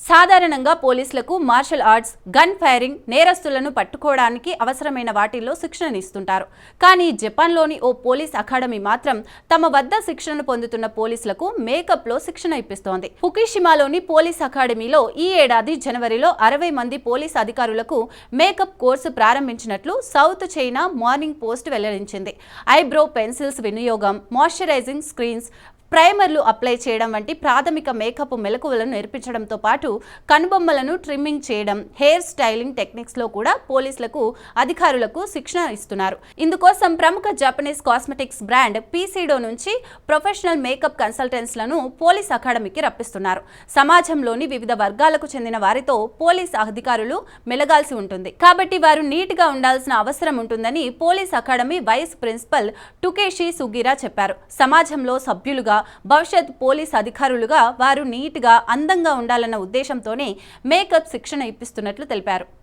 సాధారణంగా పోలీసులకు martial arts gun firing నేరస్తులను పట్టుకోవడానికి అవసరమైన వాటిల్లో శిక్షణనిస్తుంటారు కానీ జపాన్లోని ఓ పోలీస్ అకాడమీ మాత్రం తమ వద్ద శిక్షణను పొందుతున్న పోలీసులకు మేకప్లో శిక్షణ ఇప్పిస్తోంది. ఫుకిషిమాలోని పోలీస్ అకాడమీలో ఈ ఏడాది జనవరిలో అరవై మంది పోలీస్ అధికారులకు మేకప్ కోర్సు ప్రారంభించినట్లు సౌత్ చైనా మార్నింగ్ పోస్ట్ వెల్లడించింది. ఐబ్రో పెన్సిల్స్ వినియోగం మాయిశ్చరైజింగ్ స్క్రీన్స్ ప్రైమర్లు అప్లై చేయడం వంటి ప్రాథమిక మేకప్ మెలకువలను నేర్పించడంతో పాటు కనుబొమ్మలను ట్రిమ్మింగ్ చేయడం హెయిర్ స్టైలింగ్ టెక్నిక్స్లో కూడా పోలీసులకు అధికారులకు శిక్షణ ఇస్తున్నారు. ఇందుకోసం ప్రముఖ జపనీస్ కాస్మెటిక్స్ బ్రాండ్ పీసీడో నుంచి ప్రొఫెషనల్ మేకప్ కన్సల్టెంట్స్లను పోలీస్ అకాడమీకి రప్పిస్తున్నారు. సమాజంలోని వివిధ వర్గాలకు చెందిన వారితో పోలీస్ అధికారులు మెలగాల్సి ఉంటుంది. కాబట్టి వారు నీట్గా ఉండాల్సిన అవసరం ఉంటుందని police academy vice principal Takeshi Sugiura చెప్పారు. సమాజంలో సభ్యులుగా భవిష్యత్ పోలీస్ అధికారులుగా వారు నీట్గా అందంగా ఉండాలన్న ఉద్దేశంతోనే మేకప్ శిక్షణ ఇప్పిస్తున్నట్లు తెలిపారు.